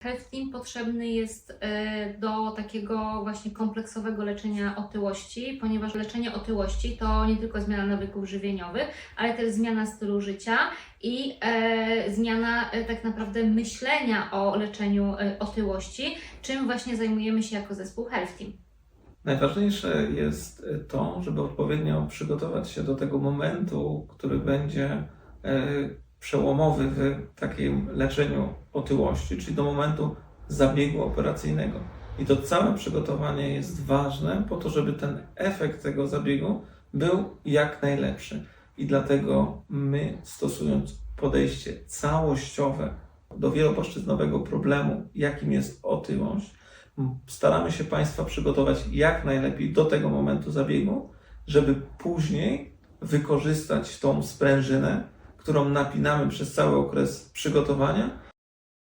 Team potrzebny jest e, do takiego właśnie kompleksowego leczenia otyłości, ponieważ leczenie otyłości to nie tylko zmiana nawyków żywieniowych, ale też zmiana stylu życia i e, zmiana e, tak naprawdę myślenia o leczeniu e, otyłości, czym właśnie zajmujemy się jako zespół Health Team. Najważniejsze jest to, żeby odpowiednio przygotować się do tego momentu, który będzie e, przełomowy w takim leczeniu otyłości, czyli do momentu zabiegu operacyjnego. I to całe przygotowanie jest ważne po to, żeby ten efekt tego zabiegu był jak najlepszy. I dlatego my, stosując podejście całościowe do wielopłaszczyznowego problemu, jakim jest otyłość, staramy się Państwa przygotować jak najlepiej do tego momentu zabiegu, żeby później wykorzystać tą sprężynę, którą napinamy przez cały okres przygotowania